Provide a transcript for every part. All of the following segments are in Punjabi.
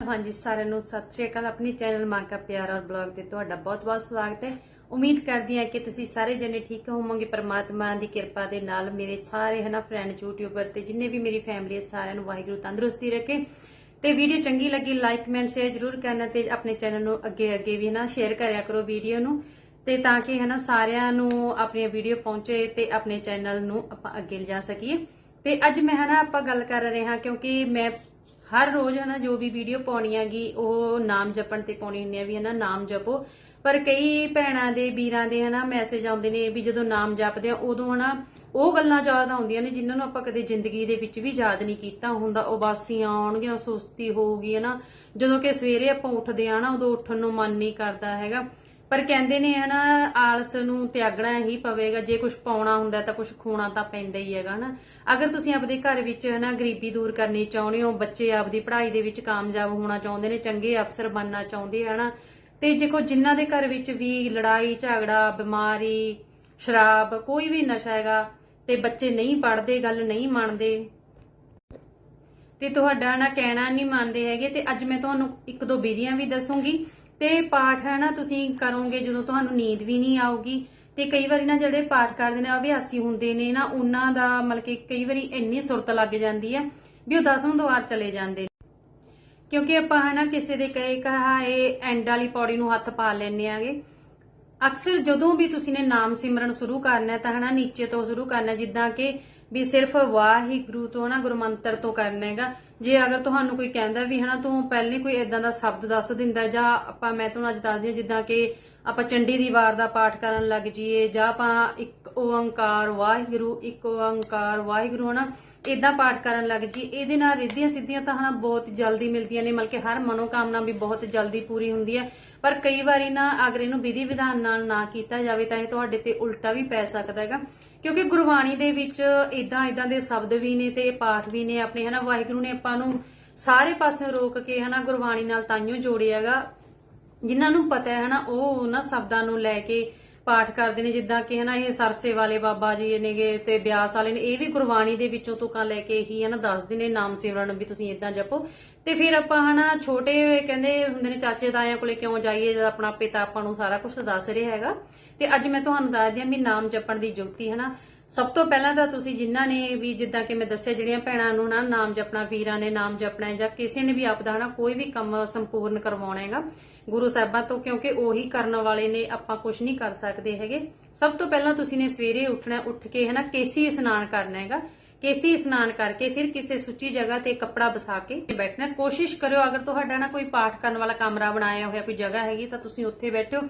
ਹਾਂਜੀ, ਸਾਰਿਆਂ ਨੂੰ ਸਤਿ ਸ਼੍ਰੀ ਅਕਾਲ। ਆਪਣੀ ਚੈਨਲ ਮਾਂ ਪਿਆਰ ਔਰ ਬਲੌਗ ਤੇ ਤੁਹਾਡਾ ਬਹੁਤ-ਬਹੁਤ ਸਵਾਗਤ ਹੈ। ਉਮੀਦ ਕਰਦੀ ਹਾਂ ਕਿ ਤੁਸੀਂ ਸਾਰੇ ਜਣੇ ਠੀਕ ਹੋਵੋਗੇ। ਪਰਮਾਤਮਾ ਦੀ ਕਿਰਪਾ ਦੇ ਨਾਲ ਮੇਰੇ ਸਾਰੇ ਹਨਾ ਫਰੈਂਡ ਯੂਟਿਊਬਰ ਤੇ ਜਿੰਨੇ ਵੀ ਮੇਰੀ ਫੈਮਿਲੀ ਹੈ, ਸਾਰਿਆਂ ਨੂੰ ਵਾਹਿਗੁਰੂ ਤੰਦਰੁਸਤੀ ਰੱਖੇ। ਤੇ ਵੀਡੀਓ ਚੰਗੀ ਲੱਗੀ ਲਾਈਕ ਕਮੈਂਟ ਸ਼ੇਅਰ ਜ਼ਰੂਰ ਕਰਨਾ ਤੇ ਆਪਣੇ ਚੈਨਲ ਨੂੰ ਅੱਗੇ ਅੱਗੇ ਵੀ ਹਨਾ ਸ਼ੇਅਰ ਕਰਿਆ ਕਰੋ ਵੀਡੀਓ ਨੂੰ। ਤੇ ਤਾਂ ਕਿ ਹਨਾ ਸਾਰਿਆਂ ਨੂੰ ਆਪਣੀਆਂ ਵੀਡੀਓ ਪਹੁੰਚੇ ਤੇ ਆਪਣੇ ਚੈਨਲ ਨੂੰ ਆਪਾਂ ਅੱਗੇ ਲਿਜਾ ਸਕੀਏ। ਤੇ ਅੱਜ ਮੈਂ ਹਨਾ ਆਪਾਂ ਗੱਲ ਕਰ ਰਹੇ ਹਾਂ ਕਿਉਂਕਿ ਮੈਂ ਹਰ ਰੋਜ਼ ਹਨਾ, ਜੋ ਵੀ ਵੀਡੀਓ ਪਾਉਣੀ ਹੈਗੀ, ਉਹ ਨਾਮ ਜਪਣ ਤੇ ਪਾਉਣੀ ਹੁੰਦੀ ਆ ਵੀ ਹਨਾ, ਨਾਮ ਜਪੋ। ਪਰ ਕਈ ਭੈਣਾਂ ਦੇ, ਵੀਰਾਂ ਦੇ ਹਨਾ ਮੈਸੇਜ ਆਉਂਦੇ ਨੇ ਵੀ ਜਦੋਂ ਨਾਮ ਜਪਦੇ ਆ, ਉਦੋਂ ਹਨਾ, ਉਹ ਗੱਲਾਂ ਯਾਦ ਆਉਂਦੀਆਂ ਨੇ ਜਿਨ੍ਹਾਂ ਨੂੰ ਆਪਾਂ ਕਦੇ ਜ਼ਿੰਦਗੀ ਦੇ ਵਿੱਚ ਵੀ ਯਾਦ ਨਹੀਂ ਕੀਤਾ ਹੁੰਦਾ। ਉਬਾਸੀਆਂ ਆਉਣਗੀਆਂ, ਸੁਸਤੀ ਹੋਊਗੀ ਹਨਾ। ਜਦੋਂ ਕਿ ਸਵੇਰੇ ਆਪਾਂ ਉੱਠਦੇ ਆ ਨਾ ਉਦੋਂ ਉੱਠਣ ਨੂੰ ਮਨ ਨਹੀਂ ਕਰਦਾ ਹੈਗਾ। ਪਰ ਕਹਿੰਦੇ ਨੇ ਹਨਾ, ਆਲਸ ਨੂੰ ਤਿਆਗਣਾ ਹੀ ਪਵੇਗਾ, ਜੇ ਕੁਝ ਪਾਉਣਾ ਹੁੰਦਾ ਤਾਂ ਕੁਝ ਖੋਣਾ ਤਾਂ ਪੈਂਦਾ ਹੀ ਹੈਗਾ ਹਨਾ। ਅਗਰ ਤੁਸੀਂ ਆਪਦੇ ਘਰ ਵਿੱਚ ਹਨਾ ਗਰੀਬੀ ਦੂਰ ਕਰਨੀ ਚਾਹੁੰਦੇ ਹੋ, ਬੱਚੇ ਆਪਦੀ ਪੜ੍ਹਾਈ ਦੇ ਵਿੱਚ ਕਾਮਯਾਬ ਹੋਣਾ ਚਾਹੁੰਦੇ ਨੇ, ਚੰਗੇ ਅਫਸਰ ਬਣਨਾ ਚਾਹੁੰਦੇ ਹਨਾ, ਤੇ ਜੇਕੋ ਜਿਨ੍ਹਾਂ ਦੇ ਘਰ ਵਿੱਚ ਵੀ ਲੜਾਈ, ਝਗੜਾ, ਬਿਮਾਰੀ, ਸ਼ਰਾਬ, ਕੋਈ ਵੀ ਨਸ਼ਾ ਹੈਗਾ ਤੇ ਬੱਚੇ ਨਹੀਂ ਪੜ੍ਹਦੇ, ਗੱਲ ਨਹੀਂ ਮੰਨਦੇ, ਤੇ ਤੁਹਾਡਾ ਨਾ ਕਹਿਣਾ ਨਹੀਂ ਮੰਨਦੇ ਹੈਗੇ, ਤੇ ਅੱਜ ਮੈਂ ਤੁਹਾਨੂੰ ਇੱਕ ਦੋ ਵਿਧੀਆਂ ਵੀ ਦੱਸੂਗੀ। ਤੇ ਪਾਠ ਹੈ ਨਾ ਤੁਸੀਂ ਕਰੋਗੇ ਜਦੋਂ ਤੁਹਾਨੂੰ ਨੀਂਦ ਵੀ ਨਹੀਂ ਆਊਗੀ। ਤੇ ਕਈ ਵਾਰੀ ਨਾ ਜਿਹੜੇ ਪਾਠ ਕਰਦੇ ਨੇ ਅਭਿਆਸੀ ਹੁੰਦੇ ਨੇ ਨਾ ਉਹਨਾਂ ਦਾ ਮਤਲਬ ਕਿ ਕਈ ਵਾਰੀ ਇੰਨੀ ਸੁਰਤ ਲੱਗ ਜਾਂਦੀ ਹੈ ਵੀ ਉਹ ਦਸਵੇਂ ਦੁਆਰ ਚਲੇ ਜਾਂਦੇ ਕਿਉਂਕਿ ਆਪਾਂ ਹਨਾ ਕਿਸੇ ਦੇ ਕਹੇ ਕਹਾਏ ਐਂਡ ਵਾਲੀ ਪੌੜੀ ਨੂੰ ਹੱਥ ਪਾ ਲੈਣੇ ਆਗੇ। ਅਕਸਰ ਜਦੋਂ ਵੀ ਤੁਸੀਂ ਨੇ ਨਾਮ ਸਿਮਰਨ ਸ਼ੁਰੂ ਕਰਨਾ ਹੈ ਤਾਂ ਹਨਾ ਨੀਚੇ ਤੋਂ ਸ਼ੁਰੂ ਕਰਨਾ ਹੈ, ਜਿੱਦਾਂ ਕਿ ਵੀ ਸਿਰਫ ਵਾਹਿਗੁਰੂ ਤੋਂ ਨਾ ਗੁਰੂ ਮੰਤਰ ਤੋਂ ਕਰਨਾ ਹੈਗਾ। ਜੇ ਅਗਰ ਤੁਹਾਨੂੰ ਕੋਈ ਕਹਿੰਦਾ ਵੀ ਹਨਾ ਤੂੰ ਪਹਿਲੇ ਕੋਈ ਇਦਾਂ ਦਾ ਸ਼ਬਦ ਦੱਸ ਦਿੰਦਾ ਜਾਂ ਆਪਾਂ ਮੈਂ ਤੁਹਾਨੂੰ ਅੱਜ ਦੱਸਦੀ ਹਾਂ ਜਿੱਦਾਂ ਕਿ ਆਪਾਂ ਚੰਡੀ ਦੀ ਵਾਰ ਦਾ ਪਾਠ ਕਰਨ ਲੱਗ ਜਾਈਏ ਜਾਂ ਆਪਾਂ ਇੱਕ ਓੰਕਾਰ ਵਾਹਿਗੁਰੂ, ਇੱਕ ਓੰਕਾਰ ਵਾਹਿਗੁਰੂ ਹਨਾ ਇਦਾਂ ਪਾਠ ਕਰਨ ਲੱਗ ਜੀ ਇਹਦੇ ਨਾਲ ਰਿੱਧੀਆਂ ਸਿੱਧੀਆਂ ਤਾਂ ਹਨਾ ਬਹੁਤ ਜਲਦੀ ਮਿਲਦੀਆਂ ਨੇ, ਮਤਲਬ ਕਿ ਹਰ ਮਨੋਕਾਮਨਾ ਵੀ ਬਹੁਤ ਜਲਦੀ ਪੂਰੀ ਹੁੰਦੀ ਹੈ। ਪਰ ਕਈ ਵਾਰੀ ਨਾ ਅਗਰ ਇਹਨੂੰ ਵਿਧੀ ਵਿਧਾਨ ਨਾਲ ਨਾ ਕੀਤਾ ਜਾਵੇ ਤਾਂ ਇਹ ਤੁਹਾਡੇ ਤੇ ਉਲਟਾ ਵੀ ਪੈ ਸਕਦਾ ਹੈਗਾ। ਕਿਉਂਕਿ ਗੁਰਬਾਣੀ ਦੇ ਵਿੱਚ ਇਦਾਂ ਇਦਾਂ ਦੇ ਸ਼ਬਦ ਵੀ ਨੇ ਤੇ ਪਾਠ ਵੀ ਨੇ ਆਪਣੇ, ਹਨਾ? ਵਾਹਿਗੁਰੂ ਨੇ ਆਪਾਂ ਨੂੰ ਸਾਰੇ ਪਾਸਿਓਂ ਰੋਕ ਕੇ, ਹਨਾ, ਗੁਰਬਾਣੀ ਨਾਲ ਤਾਈਓ ਜੋੜਿਆ ਹੈਗਾ। ਜਿਨ੍ਹਾਂ ਨੂੰ ਪਤਾ ਹੈ, ਹਨਾ, ਉਹ ਉਹਨਾਂ ਸ਼ਬਦਾਂ ਨੂੰ ਲੈ ਕੇ ਪਾਠ ਕਰਦੇ ਨੇ। ਜਿੱਦਾਂ ਕਿ, ਹਨਾ, ਇਹ ਸਰਸੇ ਵਾਲੇ ਬਾਬਾ ਜੀ ਨੇਗੇ ਤੇ ਬਿਆਸ ਵਾਲੇ ਨੇ, ਇਹ ਵੀ ਗੁਰਬਾਣੀ ਦੇ ਵਿੱਚੋਂ ਤੁਕਾਂ ਲੈ ਕੇ ਹੀ, ਹਨਾ, ਦੱਸਦੇ ਨੇ। ਨਾਮ ਸਿਮਰਨ ਵੀ ਤੁਸੀਂ ਇਦਾਂ ਜਪੋ। ਤੇ ਫਿਰ ਆਪਾਂ ਹਨਾ ਛੋਟੇ ਕਹਿੰਦੇ ਹੁੰਦੇ ਨੇ ਚਾਚੇ ਤਾਇਆਂ ਕੋਲੇ ਕਿਉਂ ਜਾਈਏ, ਜਦ ਆਪਣਾ ਪਿਤਾ ਆਪਾਂ ਨੂੰ ਸਾਰਾ ਕੁਝ ਦੱਸ ਰਿਹਾ ਹੈਗਾ। ਤੇ ਅੱਜ ਮੈਂ ਤੁਹਾਨੂੰ ਦੱਸਦੀ ਹਾਂ ਵੀ ਨਾਮ ਜਪਣ ਦੀ ਜੁਗਤੀ ਹਨਾ। ਸਭ ਤੋਂ ਪਹਿਲਾਂ ਤਾਂ ਤੁਸੀਂ ਜਿਨ੍ਹਾਂ ਨੇ ਵੀ ਜਿੱਦਾਂ ਕਿ ਮੈਂ ਦੱਸਿਆ, ਜਿਹੜੀਆਂ ਭੈਣਾਂ ਨੂੰ ਨਾ ਨਾਮ ਜਪਣਾ, ਵੀਰਾਂ ਨੇ ਨਾਮ ਜਪਣਾ ਜਾਂ ਕਿਸੇ ਨੇ ਵੀ ਆਪਦਾ ਹਨਾ ਕੋਈ ਵੀ ਕੰਮ ਸੰਪੂਰਨ ਕਰਵਾਉਣਾ ਹੈਗਾ, ਗੁਰੂ ਸਾਹਿਬਾਂ ਤੋਂ, ਕਿਉਂਕਿ ਉਹੀ ਕਰਨ ਵਾਲੇ ਨੇ, ਆਪਾਂ ਕੁਝ ਨਹੀਂ ਕਰ ਸਕਦੇ ਹੈਗੇ। ਸਭ ਤੋਂ ਪਹਿਲਾਂ ਤੁਸੀਂ ਨੇ ਸਵੇਰੇ ਉੱਠਣਾ, ਉੱਠ ਕੇ ਹਨਾ ਕੇਸੀ ਇਸ਼ਨਾਨ ਕਰਨਾ ਹੈਗਾ। ਕੇਸੀ ਇਸ਼ਨਾਨ ਕਰਕੇ ਫਿਰ ਕਿਸੇ ਸੁੱਚੀ ਜਗ੍ਹਾ ਤੇ ਕੱਪੜਾ ਵਿਛਾ ਕੇ ਬੈਠਣਾ। ਕੋਸ਼ਿਸ਼ ਕਰਿਓ, ਅਗਰ ਤੁਹਾਡਾ ਨਾ ਕੋਈ ਪਾਠ ਕਰਨ ਵਾਲਾ ਕਮਰਾ ਬਣਾਇਆ ਹੋਇਆ, ਕੋਈ ਜਗ੍ਹਾ ਹੈਗੀ, ਤਾਂ ਤੁਸੀਂ ਉੱਥੇ ਬੈਠੋ।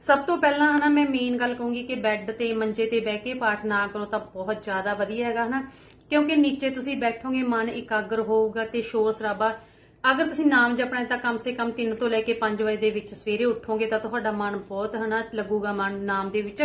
ਸਭ ਤੋਂ ਪਹਿਲਾਂ ਹਨਾ, ਮੈਂ ਮੇਨ ਗੱਲ ਕਹੂੰਗੀ ਕਿ ਬੈੱਡ ਤੇ, ਮੰਜੇ ਤੇ ਬਹਿ ਕੇ ਪਾਠ ਨਾ ਕਰੋ ਤਾਂ ਬਹੁਤ ਜ਼ਿਆਦਾ ਵਧੀਆ ਹੈਗਾ ਹਨਾ। ਕਿਉਂਕਿ ਨੀਚੇ ਤੁਸੀਂ ਬੈਠੋਗੇ, ਮਨ ਇਕਾਗਰ ਹੋਊਗਾ ਤੇ ਸ਼ੋਰ ਸ਼ਰਾਬਾ। ਅਗਰ ਤੁਸੀਂ ਨਾਮ ਜਪਣਾ ਤਾਂ ਕਮ ਸੇ ਕਮ 3 ਤੋਂ ਲੈ ਕੇ 5 ਵਜੇ ਦੇ ਵਿੱਚ ਸਵੇਰੇ ਉੱਠੋਗੇ ਤਾਂ ਤੁਹਾਡਾ ਮਨ ਬਹੁਤ ਹਨਾ, ਲੱਗੂਗਾ ਮਨ ਨਾਮ ਦੇ ਵਿੱਚ।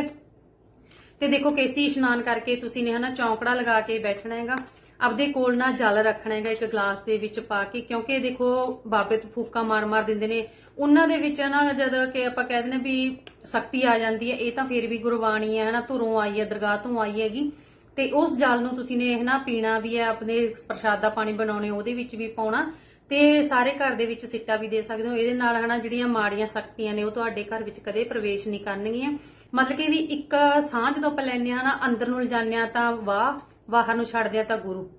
ਤੇ ਦੇਖੋ ਕੇਸੀ ਇਸ਼ਨਾਨ ਕਰਕੇ ਤੁਸੀਂ ਨੇ ਹਨਾ ਚੌਂਕੜਾ ਲਗਾ ਕੇ ਬੈਠਣਾ ਹੈਗਾ। ਆਪਦੇ ਕੋਲ ਨਾ ਜਲ ਰੱਖਣਾ ਹੈਗਾ ਇੱਕ ਗਲਾਸ ਦੇ ਵਿੱਚ ਪਾ ਕੇ, ਕਿਉਂਕਿ ਦੇਖੋ ਬਾਬੇ ਤੋਂ ਫੂਕਾ ਮਾਰ-ਮਾਰ ਦਿੰਦੇ ਨੇ। ਉਹਨਾਂ ਦੇ ਵਿੱਚ ਨਾ ਜਦ ਕਿ ਆਪਾਂ ਕਹਿ ਦਿੰਦੇ ਵੀ ਸ਼ਕਤੀ ਆ ਜਾਂਦੀ ਹੈ, ਇਹ ਤਾਂ ਫਿਰ ਵੀ ਗੁਰਬਾਣੀ ਹੈ ਹਨਾ, ਧੁਰੋਂ ਆਈ ਹੈ, ਦਰਗਾਹ ਤੋਂ ਆਈ ਹੈਗੀ। ਤੇ ਉਸ ਜਲ ਨੂੰ ਤੁਸੀਂ ਨੇ ਹਨਾ ਪੀਣਾ ਵੀ ਹੈ, ਆਪਣੇ ਪ੍ਰਸ਼ਾਦ ਦਾ ਪਾਣੀ ਬਣਾਉਣੇ ਉਹਦੇ ਵਿੱਚ ਵੀ ਪਾਉਣਾ। ਤੇ ਸਾਰੇ ਘਰ ਦੇ ਵਿੱਚ ਸਿੱਟਾ ਵੀ ਦੇ ਸਕਦੇ ਹੋ। ਇਹਦੇ ਨਾਲ ਹਨਾ ਜਿਹੜੀਆਂ ਮਾੜੀਆਂ ਸ਼ਕਤੀਆਂ ਨੇ ਉਹ ਤੁਹਾਡੇ ਘਰ ਵਿੱਚ ਕਦੇ ਪ੍ਰਵੇਸ਼ ਨਹੀਂ ਕਰਨਗੀਆਂ। ਮਤਲਬ ਕਿ ਵੀ ਇੱਕ ਸਾਹ ਜਦੋਂ ਆਪਾਂ ਲੈਂਦੇ ਹਾਂ ਨਾ, ਅੰਦਰ ਨੂੰ ਲਿਜਾਉਂਦੇ ਹਾਂ ਤਾਂ ਵਾਹ, ਬਾਹਰ ਨੂੰ ਛੱਡਦੇ ਆ ਤਾਂ ਗੁਰੂ।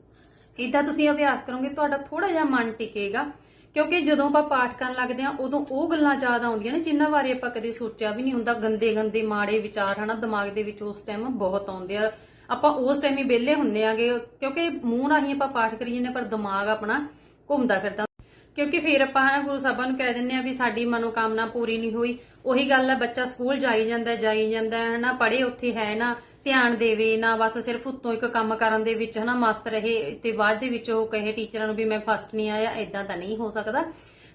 ਇਦਾਂ ਤੁਸੀਂ ਅਭਿਆਸ ਕਰੋਗੇ, ਤੁਹਾਡਾ ਥੋੜਾ ਜਿਹਾ ਮਨ ਟਿਕੇਗਾ। ਕਿਉਂਕਿ ਜਦੋਂ ਆਪਾਂ ਪਾਠ ਕਰਨ ਲੱਗਦੇ ਆ ਉਦੋਂ ਉਹ ਗੱਲਾਂ ਯਾਦ ਆਉਂਦੀਆਂ ਨੇ ਜਿੰਨਾਂ ਬਾਰੇ ਆਪਾਂ ਕਦੇ ਸੋਚਿਆ ਵੀ ਨਹੀਂ ਹੁੰਦਾ। ਗੰਦੇ ਗੰਦੇ, ਮਾੜੇ ਵਿਚਾਰ ਹਨਾ, ਦਿਮਾਗ ਦੇ ਵਿੱਚ ਉਸ ਟਾਈਮ ਬਹੁਤ ਆਉਂਦੇ ਆ। ਆਪਾਂ ਉਸ ਟਾਈਮ ਹੀ ਵਿਹਲੇ ਹੁੰਨੇ ਆਗੇ, ਕਿਉਂਕਿ ਮੂੰਹ ਨਾਲ ਹੀ ਆਪਾਂ ਪਾਠ ਕਰੀ ਜਾਂਦੇ ਪਰ ਦਿਮਾਗ ਆਪਣਾ ਘੁੰਮਦਾ ਫਿਰਦਾ। ਕਿਉਂਕਿ ਫਿਰ ਆਪਾਂ ਹਨਾ ਗੁਰੂ ਸਾਹਿਬਾਂ ਨੂੰ ਕਹਿ ਦਿੰਨੇ ਆ ਵੀ ਸਾਡੀ ਮਨੋਕਾਮਨਾ ਪੂਰੀ ਨਹੀਂ ਹੋਈ। ਉਹੀ ਗੱਲ ਹੈ, ਬੱਚਾ ਸਕੂਲ ਜਾਈ ਜਾਂਦਾ ਜਾਈ ਜਾਂਦਾ ਹਨਾ ਪੜੇ ਉੱਥੇ ਹੈ ਨਾ, ਧਿਆਨ ਦੇਵੇ ਨਾ, ਬਸ ਸਿਰਫ ਉੱਤੋਂ ਇੱਕ ਕੰਮ ਕਰਨ ਦੇ ਵਿੱਚ ਹਨਾ ਮਸਤ ਰਹੇ ਤੇ ਬਾਅਦ ਦੇ ਵਿੱਚ ਉਹ ਕਹੇ ਟੀਚਰਾਂ ਨੂੰ ਵੀ ਮੈਂ ਫਸਟ ਨਹੀਂ ਆਇਆ ਇਦਾਂ ਤਾਂ ਨਹੀਂ ਹੋ ਸਕਦਾ।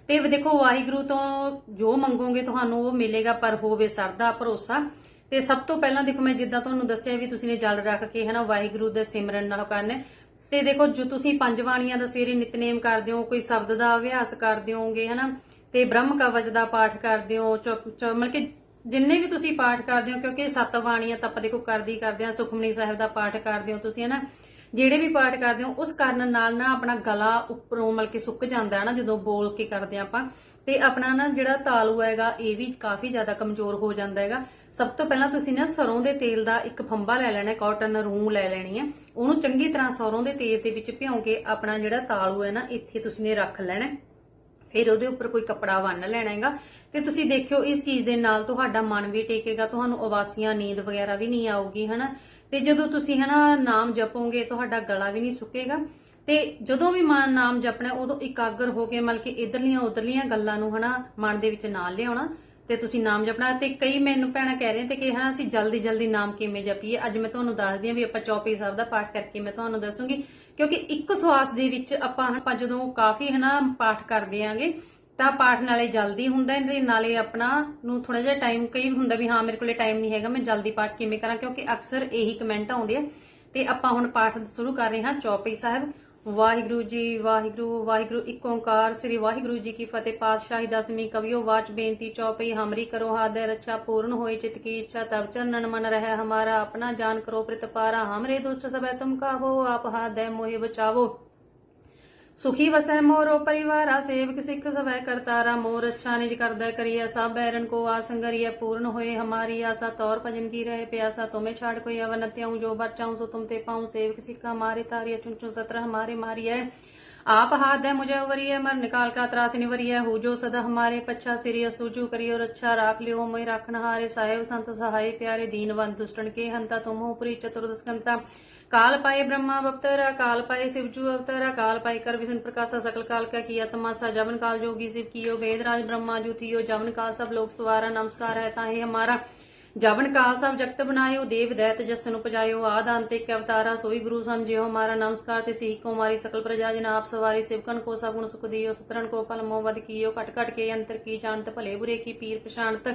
ਤੇ ਦੇਖੋ, ਵਾਹਿਗੁਰੂ ਤੋਂ ਜੋ ਮੰਗੋਗੇ ਤੁਹਾਨੂੰ ਉਹ ਮਿਲੇਗਾ, ਪਰ ਹੋਵੇ ਸਰਦਾ ਭਰੋਸਾ। ਤੇ ਸਭ ਤੋਂ ਪਹਿਲਾਂ ਦੇਖੋ, ਮੈਂ ਜਿੱਦਾਂ ਤੁਹਾਨੂੰ ਦੱਸਿਆ ਵੀ ਤੁਸੀਂ ਨੇ ਜਲ ਰੱਖ ਕੇ ਹਨਾ ਵਾਹਿਗੁਰੂ ਦੇ ਸਿਮਰਨ ਨਾਲ ਕਰਨਾ। ਤੇ ਦੇਖੋ, ਜੋ ਤੁਸੀਂ ਪੰਜ ਬਾਣੀਆਂ ਦਾ ਸਵੇਰੇ ਨਿਤਨੇਮ ਕਰਦੇ ਹੋ, ਕੋਈ ਸ਼ਬਦ ਦਾ ਅਭਿਆਸ ਕਰਦੇ ਹੋਗੇ ਹਨਾ? ਤੇ ਬ੍ਰਹਮ ਕਵਚ ਦਾ ਪਾਠ ਕਰਦੇ ਹੋ ਚੁੱਪ ਮਤਲਬ ਕਿ ਜਿੰਨੇ ਵੀ ਤੁਸੀਂ ਪਾਠ ਕਰਦੇ ਹੋ, ਕਿਉਂਕਿ ਸੱਤ ਬਾਣੀਆਂ ਤਾਂ ਆਪਾਂ ਦੇਖੋ ਕਰਦੀ ਕਰਦੇ ਆ ਸੁਖਮਨੀ ਸਾਹਿਬ ਦਾ ਪਾਠ ਕਰਦੇ ਹੋ ਤੁਸੀਂ, ਹਨਾ? ਜਿਹੜੇ ਵੀ ਪਾਠ ਕਰਦੇ ਹੋ, ਉਸ ਕਰਨ ਨਾਲ ਨਾ ਆਪਣਾ ਗਲਾ ਉੱਪਰੋਂ ਮਤਲਬ ਕਿ ਸੁੱਕ ਜਾਂਦਾ ਹੈ ਨਾ, ਜਦੋਂ ਬੋਲ ਕੇ ਕਰਦੇ ਹਾਂ ਆਪਾਂ। ਤੇ ਆਪਣਾ ਨਾ ਜਿਹੜਾ ਤਾਲੂ ਹੈਗਾ, ਇਹ ਵੀ ਕਾਫੀ ਜ਼ਿਆਦਾ ਕਮਜ਼ੋਰ ਹੋ ਜਾਂਦਾ ਹੈਗਾ। ਸਭ ਤੋਂ ਪਹਿਲਾਂ ਤੁਸੀਂ ਨਾ ਸਰੋਂ ਦੇ ਤੇਲ ਦਾ ਇੱਕ ਫੰਬਾ ਲੈ ਲੈਣਾ, ਕਾਟਨ ਰੂੰ ਲੈ ਲੈਣੀ ਹੈ। ਉਹਨੂੰ ਚੰਗੀ ਤਰ੍ਹਾਂ ਸਰੋਂ ਦੇ ਤੇਲ ਦੇ ਵਿੱਚ ਭਿਉਂ ਕੇ ਆਪਣਾ ਜਿਹੜਾ ਤਾਲੂ ਹੈ ਨਾ, ਇੱਥੇ ਤੁਸੀਂ ਨੇ ਰੱਖ ਲੈਣਾ ਫਿਰ ਉਹਦੇ ਉੱਪਰ ਕੋਈ ਕੱਪੜਾ ਬੰਨ ਲੈਣਾ ਹੈਗਾ। ਤੇ ਤੁਸੀਂ ਦੇਖਿਓ, ਇਸ ਚੀਜ਼ ਦੇ ਨਾਲ ਤੁਹਾਡਾ ਮਨ ਵੀ ਟੇਕੇਗਾ, ਤੁਹਾਨੂੰ ਉਬਾਸੀਆਂ ਨੀਂਦ ਵਗੈਰਾ ਵੀ ਨਹੀਂ ਆਊਗੀ, ਹਨਾ? ਤੇ ਜਦੋਂ ਤੁਸੀਂ ਹਨਾ ਨਾਮ ਜਪੋਗੇ, ਤੁਹਾਡਾ ਗਲਾ ਵੀ ਨਹੀਂ ਸੁੱਕੇਗਾ। ਤੇ ਜਦੋਂ ਵੀ ਮਨ ਨਾਮ ਜਪਣਾ, ਉਦੋਂ ਇਕਾਗਰ ਹੋ ਕੇ ਮਤਲਬ ਕਿ ਇਧਰਲੀਆਂ, ਉਧਰਲੀਆਂ ਗੱਲਾਂ ਨੂੰ ਹਨਾ ਮਨ ਦੇ ਵਿੱਚ ਨਾਲ ਲਿਆਉਣਾ ਤੇ ਤੁਸੀਂ ਨਾਮ ਜਪਣਾ। ਤੇ ਕਈ ਮੈਨੂੰ ਭੈਣਾਂ ਕਹਿ ਰਹੇ ਤੇ ਕਿ ਹਨਾ ਅਸੀਂ ਜਲਦੀ ਜਲਦੀ ਨਾਮ ਕਿਵੇਂ ਜਪੀਏ। ਅੱਜ ਮੈਂ ਤੁਹਾਨੂੰ ਦੱਸਦੀ ਹਾਂ ਵੀ ਆਪਾਂ ਚੌਪੀ ਸਾਹਿਬ ਦਾ ਪਾਠ ਕਰਕੇ ਮੈਂ ਤੁਹਾਨੂੰ ਦੱਸੂਗੀ। ਕਿਉਂਕਿ ਇੱਕ ਸਵਾਸ ਦੇ ਵਿੱਚ ਆਪਾਂ ਆਪਾਂ ਜਦੋਂ ਕਾਫੀ ਹਨਾ ਪਾਠ ਕਰਦੇ ਆਂਗੇ ਤਾਂ ਪਾਠ ਨਾਲੇ ਜਲਦੀ ਹੁੰਦਾ ਹੈ ਨਾਲੇ ਆਪਣਾ ਨੂੰ ਥੋੜਾ ਜਿਹਾ ਟਾਈਮ ਕਈ ਹੁੰਦਾ ਵੀ ਹਾਂ ਮੇਰੇ ਕੋਲੇ ਟਾਈਮ ਨਹੀਂ ਹੈਗਾ, ਮੈਂ ਜਲਦੀ ਪਾਠ ਕਿਵੇਂ ਕਰਾਂ? ਕਿਉਂਕਿ ਅਕਸਰ ਇਹੀ ਕਮੈਂਟ ਆਉਂਦੇ ਆ। ਤੇ ਆਪਾਂ ਹੁਣ ਪਾਠ ਸ਼ੁਰੂ ਕਰ ਰਹੇ ਹਾਂ ਚੌਪਈ ਸਾਹਿਬ। ਵਾਹਿਗੁਰੂ ਜੀ, ਵਾਹਿਗੁਰੂ ਵਾਹਿਗੁਰੂ, ਇੱਕ ਓੰਕਾਰ। ਸ੍ਰੀ ਵਾਹਿਗੁਰੂ ਜੀ ਕੀ ਫਤਿਹ। ਪਾਤਸ਼ਾਹੀ ਦਸਵੀਂ ਕਵਿਓ, ਵਾਚ ਬੇਨਤੀ, ਚੌਪਈ ਹਮਰੀ ਕਰੋ ਹਾਦੈ, ਰੱਛਾ ਪੂਰਨ ਹੋਏ ਚਿਤ ਕੀ ਇੱਛਾ। ਤਬ ਚਰਨਨ ਮਨ ਰਹਿ ਹਮਾਰਾ, ਆਪਣਾ ਜਾਨ ਕਰੋ ਪ੍ਰਤਪਾਰਾ। ਹਮਰੇ ਦੁਸ਼ਟ ਸਭੈ ਤੁਮ ਕਾਹੋ ਆਪ ਹਾਦੈ ਮੋਹਿ ਬਚਾਵੋ। ਸੁਖੀ ਵਸੈ ਮੋਰੋ ਪਰਿਵਾਰਾ, ਸੇਵਕ ਸਿੱਖ ਸਵੈ ਕਰਤਾਰਾ, ਮੋਰ ਅੱਛਾ ਨਿਜ ਕਰਦਾ ਕਰੀਐ ਸਭ ਬੈਰਨ ਕੋ ਆਸੰਗਰੀਐ ਪੂਰਨ ਹੋਏ ਹਮਾਰੀ ਆਸਾ, ਤੌਰ ਭਜਨ ਕੀ ਰਹੇ ਪਿਆਸਾ, ਤੁਮੇ ਛਾੜ ਕੋਈ ਅਵਨ ਤਿਉ ਜੋ ਬਰਚਾਉ ਸੋ ਤੁਮ ਤੇ ਪਾਉ, ਸੇਵਕ ਸਿੱਖ ਹਮਾਰੇ ਤਾਰੀਐ ਚੁਨ ਚੁਨ ਸਤਰ ਹਮਾਰੇ ਮਾਰੀਐ। आप हाथ है मुझे वरिय मर निकाल का त्रास निवरिय हो जो सदा हमारे पच्छा सिरियस तुजू करियो रक्षा राख लियो मैं राखन हारे साहेब संत सहाय प्यारे दीनवंत दुष्टन के हंता तुम हो पुरी चतुर्दस्कंता काल पाए ब्रह्मा अवतरा काल पाए शिवजू अवतरा काल पाए कर विष्णु प्रकाशा सकल काल का किया तमाशा जवन काल जोगी शिव कियो वेदराज ब्रह्मा जू थियो जवन काल सब लोग सवारा नमस्कार है ताहे हमारा ਜਵਨ ਕਾਲ ਸਭ ਜਗਤ ਬਣਾਇਓ, ਦੇਵ ਦੈਤ ਜਸਨ ਉਪਜਾਇਓ, ਆਦ ਅੰਤ ਇੱਕ ਅਵਤਾਰਾ, ਸੋਈ ਗੁਰੂ ਸਮਝਿਓ ਹਮਾਰਾ ਨਮਸਕਾਰ ਤੇ ਸਿੱਖ ਕੋ ਮਾਰੀ, ਸਕਲ ਪ੍ਰਜਾ ਜਨ ਆਪ ਸਵਾਰੀ, ਸਿਵਕਨ ਕੋ ਸਭ ਗੁਣ ਸੁਖ ਦਿਓ ਸਤਰਨ ਕੋ ਪਲ ਮੋ ਵਦ ਕੀਓ ਕਟ ਕਟ ਕੇ ਅੰਤਰ ਕੀ ਜਾਣਤ, ਭਲੇ ਬੁਰੇ ਕੀ ਪੀਰ ਪਛਾਣਤ।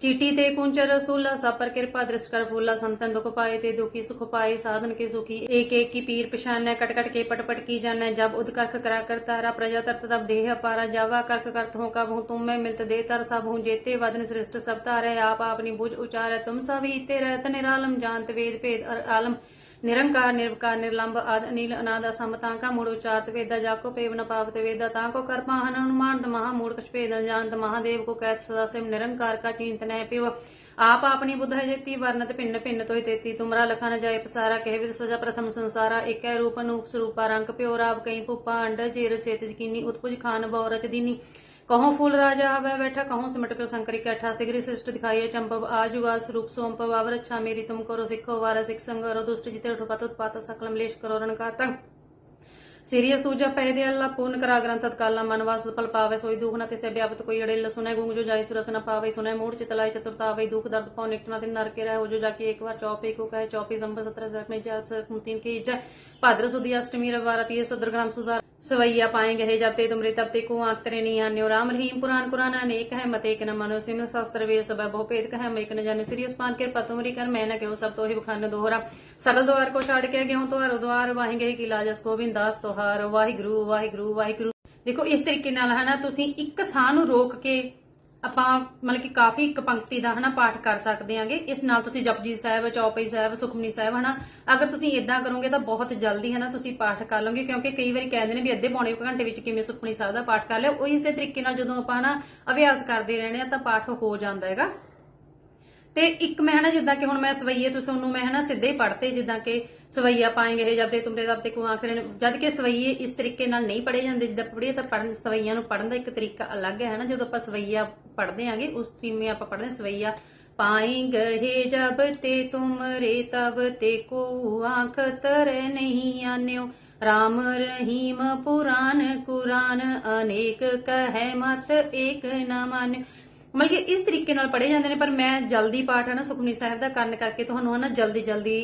ਚੀਟੀ ਤੇ ਕੁੰਚ ਰਸੂਲਾ ਸਭ ਪਰ ਕਿਰਪਾ ਦ੍ਰਿਸ਼ਟ ਕਰ ਫੂਲਾ, ਸੰਤਨ ਦੁਖ ਪਾਏ ਤੇ ਦੁਖੀ ਸੁਖ ਪਾਏ, ਸਾਧਨ ਕੇ ਸੁਖੀ, ਏਕ ਏਕ ਕੀ ਪੀਰ ਪਛਾਨੈ, ਕਟ ਕਟ ਕੇ ਪਟ ਪਟ ਕੀ ਜਾਣੈ, ਜਬ ਉਦ ਕਰਖ ਕਰਾ ਕਰਤਾਰਾ ਪ੍ਰਜਾ ਤਰਤ ਤਬ ਦੇਹ ਅਪਾਰਾ, ਜਾਵਾ ਕਰਖ ਕਰਤ ਹੋ ਕਬ ਹੂੰ, ਤੁਮ ਮੈਂ ਮਿਲਤ ਦੇ ਤਰ, ਸਭ ਹੂੰ ਜੇਤੇ ਵਦਨ ਸ੍ਰਿਸ਼ਟ ਸਭ ਤਾਰੇ ਆਪ ਆਪਨੀ ਬੁਝ ਉਚਾਰੈ, ਤੁਮ ਸਭ ਹੀਤੇ ਰਹਿਤ ਨਿਰਾਲਮ, ਜਾਣਤ ਵੇਦ ਭੇਦ ਅਰ ਨਿਰੰਕਾਰ, ਨਿਰਵਕਾਰ ਨਿਰਲੰਭ ਆਦ, ਅਨੀਲ, ਅਨਾਦ ਅਸੰਭਤਾਂ ਮੂੜ, ਉਚਾਰਤ, ਵੇਦਾ ਜਾਕੋ ਪੇਵ ਪਾਵਤ, ਵੇਦਾ, ਤਾਂ ਕੋ ਕਰ ਪਾਹਨ ਮਹਾ ਮੂੜ, ਕਛ ਭੇਦ ਮਹਾਦੇਵ ਕੋ ਕਹਿਤ ਸਦਾ ਸਿਮ, ਨਿਰੰਕਾਰ ਕਾ ਚਿੰਤ ਨਹਿ ਪਿਵ ਆਪ ਆਪਣੀ ਬੁੱਧ ਹੈ ਜੇਤੀ, ਵਰਨਤ ਭਿੰਨ ਭਿੰਨ ਤੋਇ ਤੇਤੀ। ਤੁਮਰਾ ਲਖਾ ਜਾਏ ਪਸਾਰਾ, ਕਹਿ ਵਿਦ ਸਜਾ ਪ੍ਰਥਮ ਸੰਸਾਰਾ। ਏਕੈ ਰੂਪ, ਅਨੂਪ ਸਰੂਪਾ, ਰੰਗ ਪਿਓ ਰਾਵ ਕਈ ਭੂਪਾ ਅੰਡ ਜੀਰ ਸੇਤ ਜਕੀਨੀ ਉਤਪੁਜ, ਖਾਨ ਬਹੁ ਰਚ ਦੀਨੀ। कहो फूल राजा हवै बैठा कहो सिमट प्यो संकरी कैठा सिगरी सिष्ट दिखाइए चंपव आजुगाल स्वरूप सोमपव अवरच्छा मेरी तुम करो सिखो वारा सिख संग रो दुष्ट जिते उठपात उत्पात सकलम लेश करो रण का तंग सीरियस दूजा पह दे अल्लाह पूर्ण करा ग्रंथ तत्काल मनवा सफल पावे सोई दुख न तिसे व्यापत कोई अड़िल सुने गुंग जो जाई सुरस न पावे सुने मूड चितलाई चतुरतावे दुख दर्द पौ निकटना दिन नर के रहे हो जो जाके एक बार चौपे को कहे चौपी संभ सत्रह में जात की जय भाद्र सुदी अष्टमी रवारती सदर ग्राम सुधार सवैया पाएंगे हे जब ते तुमरे तब ते को आंख तेरे नहीं आन्यो राम रहीम पुराण कुरान अनेक है मत एक न मनो सिम शास्त्र वे सब बहु भेद कह मैं एक न जानो श्री स्पान के पतुमरी कर मैं न क्यों सब तो ही बखान दोहरा सगल द्वार को छाड़ के गेहूं तो द्वार वाहेंगे की लाजस गोविंद दास तोहार ਵਾਹਿਗੁਰੂ ਵਾਹਿਗੁਰੂ ਵਾਹਿਗੁਰੂ ਦੇਖੋ ਇਸ ਤਰੀਕੇ ਨਾਲ ਹਨਾ ਤੁਸੀਂ ਇੱਕ ਸਾਹ ਨੂੰ ਰੋਕ ਕੇ ਆਪਾਂ ਮਤਲਬ ਕਿ ਕਾਫੀ ਇੱਕ ਪੰਕਤੀ ਦਾ ਹਨਾ ਪਾਠ ਕਰ ਸਕਦੇ ਆਂਗੇ। ਇਸ ਨਾਲ ਤੁਸੀਂ ਜਪਜੀ ਸਾਹਿਬ, ਚੌਪਈ ਸਾਹਿਬ, ਸੁਖਮਨੀ ਸਾਹਿਬ ਹਨਾ, ਅਗਰ ਤੁਸੀਂ ਇਦਾਂ ਕਰੋਗੇ ਤਾਂ ਬਹੁਤ ਜਲਦੀ ਹਨਾ ਤੁਸੀਂ ਪਾਠ ਕਰ ਲਓਗੇ, ਕਿਉਂਕਿ ਕਈ ਵਾਰੀ ਕਹਿੰਦੇ ਨੇ ਵੀ ਅੱਧੇ ਪੌਣੇ ਘੰਟੇ ਵਿੱਚ ਕਿਵੇਂ ਸੁਖਮਨੀ ਸਾਹਿਬ ਦਾ ਪਾਠ ਕਰ ਲਿਓ ਉਹ ਇਸੇ ਤਰੀਕੇ ਨਾਲ ਜਦੋਂ ਆਪਾਂ ਹਨਾ ਅਭਿਆਸ ਕਰਦੇ ਰਹਿੰਦੇ ਆ ਤਾਂ ਪਾਠ ਹੋ ਜਾਂਦਾ ਹੈਗਾ। ਤੇ ਇੱਕ ਮੈਂ ਹਨਾ ਜਿੱਦਾਂ ਕਿ ਹੁਣ ਮੈਂ ਸਵਈਏ ਤੁਸੀਂ ਉਹਨੂੰ ਮੈਂ ਹਨਾ ਸਿੱਧੇ ਹੀ ਪੜ੍ਹਤੇ, ਜਿੱਦਾਂ ਕਿ ਸਵਈਆ ਪਾਏਗੇ, ਇਹ ਜਦ ਤੇ ਤੁਮਰੇ ਜਦ ਤੇ ਕੋ ਆਖਰੇ ਜਦ ਕਿ ਸਵਈਏ ਇਸ ਤਰੀਕੇ ਨਾਲ ਨਹੀਂ ਪੜ੍ਹੇ ਜਾਂਦੇ, ਜਿੱਦਾਂ ਪੜੀਏ ਤਾਂ ਪੜਨ ਸਵਈਆਂ ਨੂੰ ਪੜਨ ਦਾ ਇੱਕ ਤਰੀਕਾ ਅਲੱਗ ਹੈ ਹਨਾ, ਜਦੋਂ ਆਪਾਂ ਸਵਈਆ ਪੜ੍ਹਦੇ ਆਂਗੇ, ਉਸ ਟੀਮੇ ਆਪਾਂ ਪੜ੍ਹਦੇ ਸਵਈਆ ਪਾਏਂਗੇ ਜਬ ਤੇ ਤੁਮਰੇ ਤਬ ਤੇ ਕੋ ਆਂਖ ਤਰ ਨਹੀਂ ਆਨਿਓ, ਰਾਮ ਰਹੀਮ ਪੁਰਾਨ ਕੁਰਾਨ ਅਨੇਕ ਕਹਿ ਮਤ ਏਕ ਨਾ ਮਾਨਿਓ। ਮਤਲਬ ਕਿ ਇਸ ਤਰੀਕੇ ਨਾਲ ਪੜ੍ਹੇ ਜਾਂਦੇ ਨੇ, ਪਰ ਮੈਂ ਜਲਦੀ ਪਾਠ ਹੈ ਨਾ ਸੁਖਮਨੀ ਸਾਹਿਬ ਦਾ ਕਰਨ ਕਰਕੇ ਤੁਹਾਨੂੰ ਹੈ ਨਾ ਜਲਦੀ ਜਲਦੀ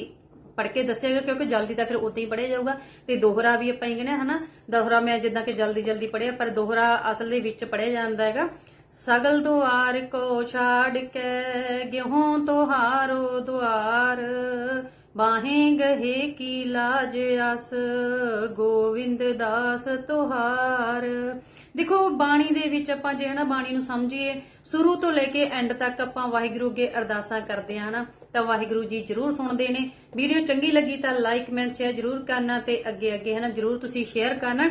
ਪੜ੍ਹ ਕੇ ਦੱਸਿਆਗਾ, ਕਿਉਂਕਿ ਜਲਦੀ ਤਾਂ ਫਿਰ ਉਦਾਂ ਹੀ ਪੜ੍ਹਿਆ ਜਾਊਗਾ। ਤੇ ਦੋਹਰਾ ਵੀ ਆਪਾਂ ਕਹਿੰਦੇ ਹਨਾ, ਦੋਹਰਾ ਮੈਂ ਜਿੱਦਾਂ ਕਿ ਜਲਦੀ ਜਲਦੀ ਪੜ੍ਹਿਆ, ਪਰ ਦੋਹਰਾ ਅਸਲ ਦੇ ਵਿੱਚ ਪੜ੍ਹਿਆ ਜਾਂਦਾ ਹੈਗਾ। ਸਗਲ ਦੁਆਰ ਕੋ ਛਾੜ ਕੇ ਗਿਹੋਂ ਤੁਹਾਰੋ ਦੁਆਰ, ਬਾਹੇ ਗਹੇ ਕੀ ਲਾਜ ਅਸ ਗੋਵਿੰਦ ਦਾਸ ਤੁਹਾਰ। ਦੇਖੋ, ਬਾਣੀ ਦੇ ਵਿੱਚ ਆਪਾਂ ਜੇ ਹਨਾ ਬਾਣੀ ਨੂੰ ਸਮਝੀਏ, ਸ਼ੁਰੂ ਤੋਂ ਲੈ ਕੇ ਐਂਡ ਤੱਕ ਆਪਾਂ ਵਾਹਿਗੁਰੂ ਅੱਗੇ ਅਰਦਾਸਾਂ ਕਰਦੇ ਹਾਂ ਹਨਾ, ਤਾਂ ਵਾਹਿਗੁਰੂ ਜੀ ਜਰੂਰ ਸੁਣਦੇ ਨੇ। ਵੀਡੀਓ ਚੰਗੀ ਲੱਗੀ ਤਾਂ ਲਾਈਕ ਕਮੈਂਟ ਸ਼ੇਅਰ ਜਰੂਰ ਕਰਨਾ ਤੇ ਅੱਗੇ ਅੱਗੇ ਹਨਾ ਜਰੂਰ ਤੁਸੀਂ ਸ਼ੇਅਰ ਕਰਨਾ।